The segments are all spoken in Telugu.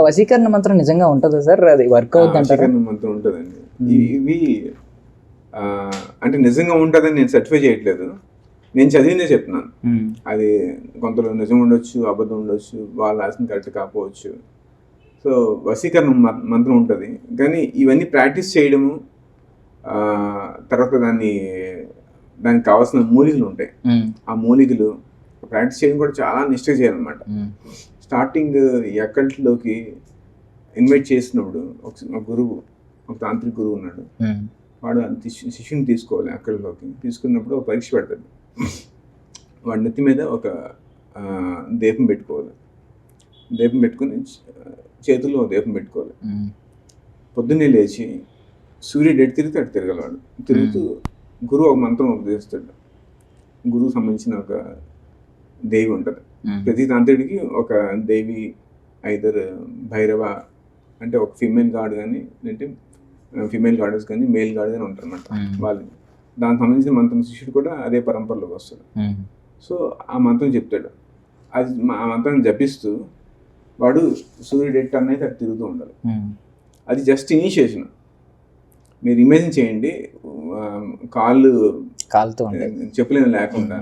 వశీకరణ మంత్రం నిజంగా ఉంటుందా సార్? అది వర్క్ అవుతుంది వశీకరణ మంత్రం ఉంటుందండి. ఇవి- అంటే నిజంగా ఉంటుందని నేను సర్టిఫై చేయట్లేదు. నేను చదివిందే చెప్తున్నాను. అది కొంతలో నిజం ఉండొచ్చు అబద్ధం ఉండొచ్చు వాళ్ళు రాసిన కరెక్ట్ కాకపోవచ్చు. సో వశీకరణ మంత్రం ఉంటుంది. కానీ ఇవన్నీ ప్రాక్టీస్ చేయడము తర్వాత దాన్ని దానికి కావాల్సిన మూలికలు ఉంటాయి. ఆ మూలికలు ప్రాక్టీస్ చేయడం కూడా చాలా నిష్ఠ చేయాలన్నమాట. స్టార్టింగ్ ఎక్కడిలోకి ఇన్వైట్ చేసినప్పుడు ఒక ఒక గురువు ఒక తాంత్రిక గురువు ఉన్నాడు. వాడు శిష్యుని తీసుకోవాలి అక్కడిలోకి తీసుకున్నప్పుడు ఒక పరీక్ష పెడతాడు. వాడి నెత్తి మీద ఒక దీపం పెట్టుకోవాలి. దీపం పెట్టుకుని చేతుల్లో ఒక దీపం పెట్టుకోవాలి. పొద్దున్నే లేచి సూర్యుడు ఎటు తిరిగితే అటు తిరగాలి వాడు తిరుగుతూ గురువు ఒక మంత్రం ఉపదేశిస్తాడు. గురువు సంబంధించిన ఒక దేవి ఉంటుంది. ప్రతి తాంత్రికుడికి ఒక దేవి ఐదర్ భైరవ అంటే ఒక ఫీమేల్ గాడ్ కానీ లేదంటే ఫీమేల్ గాడెస్ కానీ మేల్ గాడ్ కానీ ఉంటారు అనమాట Hmm. వాళ్ళు దానికి సంబంధించిన మంత్రం శిష్యుడు కూడా అదే పరంపరలోకి వస్తాడు. ఉమ్, సో ఆ మంత్రం చెప్తాడు. అది ఆ మంత్రాన్ని జపిస్తూ వాడు సూర్యుడు ఎట్ అనేది అటు తిరుగుతూ ఉండాలి. అది జస్ట్ ఇనిషియేషన్. మీరు ఇమేజిన్ చేయండి కాళ్ళు కాలుతూ ఉంటాయి. చెప్పలేని లేకుండా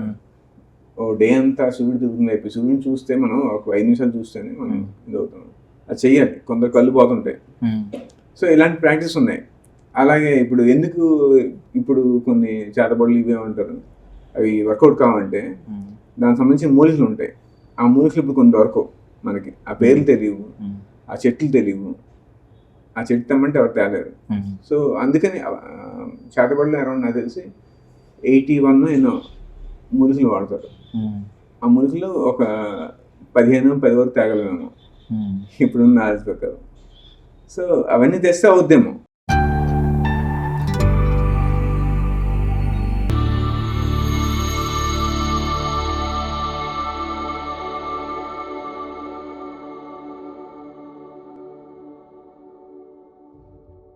ఓ డే అంతా సూర్యుడు తిరుగుతుంది అయిపోయి సూర్యుని చూస్తే మనం ఒక ఐదు నిమిషాలు చూస్తేనే మనం Hmm. ఇది అవుతాం అది చెయ్యాలి. కొందరు కళ్ళు పోతుంటాయి. ఉమ్, సో ఇలాంటి ప్రాక్టీస్ ఉన్నాయి. అలాగే ఇప్పుడు ఎందుకు ఇప్పుడు కొన్ని చేతబడులు ఇవే ఉంటారు. అవి వర్కౌట్ కావాలంటే ఉమ్, దానికి సంబంధించిన మూలికలు ఉంటాయి. ఆ మూలికలు ఇప్పుడు కొన్ని దొరకవు మనకి. ఆ పేర్లు తెలియవు. ఆ చెట్లు తెలియవు. ఆ చెట్టు తెమ్మంటే ఎవరు తేలేరు. సో అందుకని చేతబడులు అరౌండ్ నాకు తెలిసి ఎయిటీ వన్ ఎన్నో మూలికలు వాడతారు. ఆ మురికిలో ఒక పదిహేను పది వరకు తేగలమేమో ఉమ్. ఇప్పుడున్న ప్రకారం సో అవన్నీ తెస్తే అవుద్దేమో.